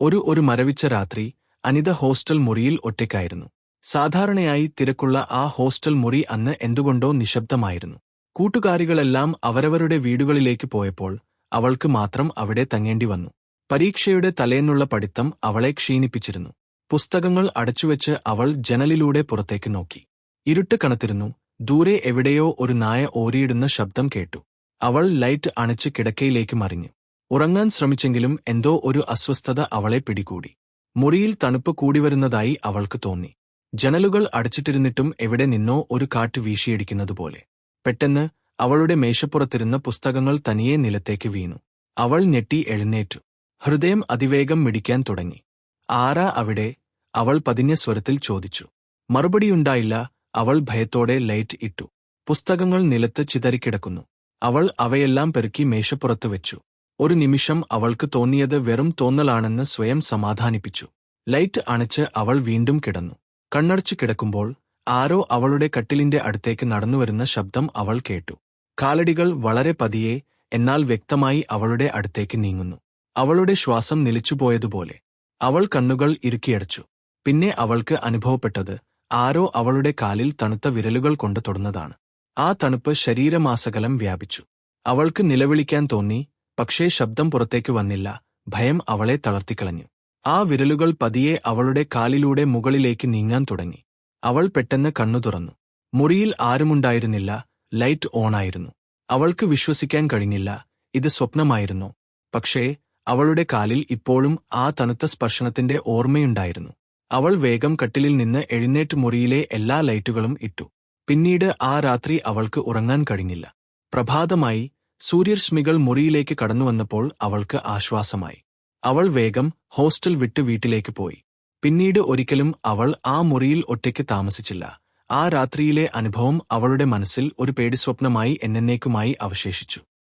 ഒരു ഒരു മരവിച്ച രാത്രി അനിത ഹോസ്റ്റൽ മുറിയിൽ ഒറ്റയ്ക്കായിരുന്നു. സാധാരണയായി തിരക്കുള്ള ആ ഹോസ്റ്റൽ മുറി അന്ന് എന്തുകൊണ്ടോ നിശബ്ദമായിരുന്നു. കൂട്ടുകാരികളെല്ലാം അവരവരുടെ വീടുകളിലേക്ക് പോയപ്പോൾ അവൾക്ക് മാത്രം അവിടെ തങ്ങേണ്ടി വന്നു. പരീക്ഷയുടെ തലേന്നുള്ള പഠിത്തം അവളെ ക്ഷീണിപ്പിച്ചിരുന്നു. പുസ്തകങ്ങൾ അടച്ചുവെച്ച് അവൾ ജനലിലൂടെ പുറത്തേക്ക് നോക്കി. ഇരുട്ട് കണത്തിരുന്നു ദൂരെ എവിടെയോ ഒരു നായ ഓരിയിടുന്ന ശബ്ദം കേട്ടു. അവൾ ലൈറ്റ് അണച്ച് കിടക്കയിലേക്ക് മറിഞ്ഞു. ഉറങ്ങാൻ ശ്രമിച്ചെങ്കിലും എന്തോ ഒരു അസ്വസ്ഥത അവളെ പിടികൂടി. മുറിയിൽ തണുപ്പ് കൂടിവരുന്നതായി അവൾക്ക് തോന്നി. ജനലുകൾ അടച്ചിട്ടിരുന്നിട്ടും എവിടെ നിന്നോ ഒരു കാറ്റ് വീശിയടിക്കുന്നതുപോലെ പെട്ടെന്ന് അവളുടെ മേശപ്പുറത്തിരുന്ന പുസ്തകങ്ങൾ തനിയെ നിലത്തേക്ക് വീണു. അവൾ ഞെട്ടി എഴുന്നേറ്റു. ഹൃദയം അതിവേഗം മിടിക്കാൻ തുടങ്ങി. ആരാ അവിടെ? അവൾ പതിഞ്ഞ സ്വരത്തിൽ ചോദിച്ചു. മറുപടിയുണ്ടായില്ല അവൾ ഭയത്തോടെ ലൈറ്റ് ഇട്ടു. പുസ്തകങ്ങൾ നിലത്ത് ചിതറിക്കിടക്കുന്നു. അവൾ അവയെല്ലാം പെറുക്കി മേശപ്പുറത്ത് വെച്ചു. ഒരു നിമിഷം അവൾക്ക് തോന്നിയത് വെറും തോന്നലാണെന്ന് സ്വയം സമാധാനിപ്പിച്ചു. ലൈറ്റ് അണച്ച് അവൾ വീണ്ടും കിടന്നു. കണ്ണടച്ചു കിടക്കുമ്പോൾ ആരോ അവളുടെ കട്ടിലിന്റെ അടുത്തേക്ക് നടന്നുവരുന്ന ശബ്ദം അവൾ കേട്ടു. കാലടികൾ വളരെ പതിയെ എന്നാൽ വ്യക്തമായി അവളുടെ അടുത്തേക്ക് നീങ്ങുന്നു. അവളുടെ ശ്വാസം നിലിച്ചുപോയതുപോലെ. അവൾ കണ്ണുകൾ ഇറുക്കിയടച്ചു. പിന്നെ അവൾക്ക് അനുഭവപ്പെട്ടത് ആരോ അവളുടെ കാലിൽ തണുത്ത വിരലുകൾ കൊണ്ട് തൊടുന്നതാണ്. ആ തണുപ്പ് ശരീരമാസകലം വ്യാപിച്ചു. അവൾക്ക് നിലവിളിക്കാൻ തോന്നി പക്ഷേ ശബ്ദം പുറത്തേക്ക് വന്നില്ല. ഭയം അവളെ തളർത്തിക്കളഞ്ഞു. ആ വിരലുകൾ പതിയെ അവളുടെ കാലിലൂടെ മുകളിലേക്ക് നീങ്ങാൻ തുടങ്ങി. അവൾ പെട്ടെന്ന് കണ്ണു തുറന്നു. മുറിയിൽ ആരുമുണ്ടായിരുന്നില്ല. ലൈറ്റ് ഓണായിരുന്നു. അവൾക്ക് വിശ്വസിക്കാൻ കഴിഞ്ഞില്ല. ഇത് സ്വപ്നമായിരുന്നു. പക്ഷേ അവളുടെ കാലിൽ ഇപ്പോഴും ആ തണുത്ത സ്പർശനത്തിന്റെ ഓർമ്മയുണ്ടായിരുന്നു. അവൾ വേഗം കട്ടിലിൽ നിന്ന് എഴുന്നേറ്റ് മുറിയിലെ എല്ലാ ലൈറ്റുകളും ഇട്ടു. പിന്നീട് ആ രാത്രി അവൾക്ക് ഉറങ്ങാൻ കഴിഞ്ഞില്ല. പ്രഭാതമായി സൂര്യരശ്മികൾ മുറിയിലേക്ക് കടന്നുവന്നപ്പോൾ അവൾക്ക് ആശ്വാസമായി. അവൾ വേഗം ഹോസ്റ്റൽ വിട്ട് വീട്ടിലേക്ക് പോയി. പിന്നീട് ഒരിക്കലും അവൾ ആ മുറിയിൽ ഒറ്റയ്ക്ക് താമസിച്ചില്ല. ആ രാത്രിയിലെ അനുഭവം അവളുടെ മനസ്സിൽ ഒരു പേടിസ്വപ്നമായി എന്നേക്കുമായി അവശേഷിച്ചു.